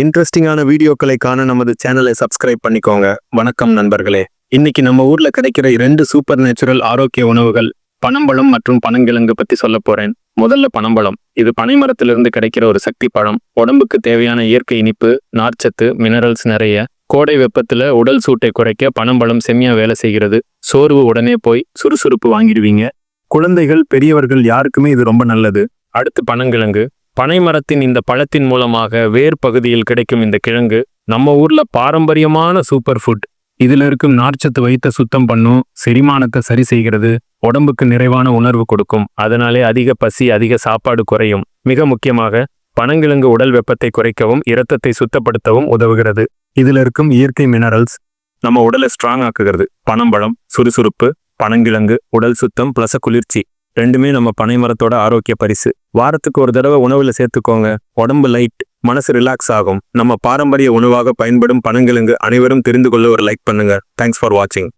இன்ட்ரெஸ்டிங்கான வீடியோக்களை காண நமது சேனலை சப்ஸ்கிரைப் பண்ணிக்கோங்க. வணக்கம் நண்பர்களே. இன்னைக்கு நம்ம ஊர்ல கிடைக்கிற இரண்டு சூப்பர் நேச்சுரல் ஆரோக்கிய உணவுகள் பனம்பழம் மற்றும் பனங்கிழங்கு பத்தி சொல்ல போறேன். முதல்ல பனம்பழம். இது பனைமரத்திலிருந்து கிடைக்கிற ஒரு சக்தி பழம். உடம்புக்கு தேவையான இயற்கை இனிப்பு நார்ச்சத்து மினரல்ஸ் நிறைய. கோடை வெப்பத்துல உடல் சூட்டை குறைக்க பனம்பழம் செம்மியா வேலை செய்கிறது. சோர்வு உடனே போய் சுறுசுறுப்பு வாங்கிடுவீங்க. குழந்தைகள் பெரியவர்கள் யாருக்குமே இது ரொம்ப நல்லது. அடுத்து பனங்கிழங்கு. பனை மரத்தின் இந்த பழத்தின் மூலமாக வேர் பகுதியில் கிடைக்கும் இந்த கிழங்கு நம்ம ஊர்ல பாரம்பரியமான சூப்பர் ஃபுட். இதுல இருக்கும் நார்ச்சத்து வைத்த சுத்தம் பண்ணும் செரிமானத்தை சரி செய்கிறது உடம்புக்கு நிறைவான உணர்வு கொடுக்கும். அதனாலே அதிக பசி அதிக சாப்பாடு குறையும். மிக முக்கியமாக பனங்கிழங்கு உடல் வெப்பத்தை குறைக்கவும் இரத்தத்தை சுத்தப்படுத்தவும் உதவுகிறது. இதுல இருக்கும் இயற்கை மினரல்ஸ் நம்ம உடலை ஸ்ட்ராங் ஆக்குகிறது. பனம்பழம் சுறுசுறுப்பு பனங்கிழங்கு உடல் சுத்தம் பிளஸ் குளிர்ச்சி. ரெண்டுமே நம்ம பனை மரத்தோட ஆரோக்கிய பரிசு. வாரத்துக்கு ஒரு தடவை உணவுல சேர்த்துக்கோங்க. உடம்பு லைட் மனசு ரிலாக்ஸ் ஆகும். நம்ம பாரம்பரிய உணவாக பயன்படும் பனங்கிழங்கு அனைவரும் தெரிந்து கொள்ள ஒரு லைக் பண்ணுங்க. தேங்க்ஸ் ஃபார் வாட்சிங்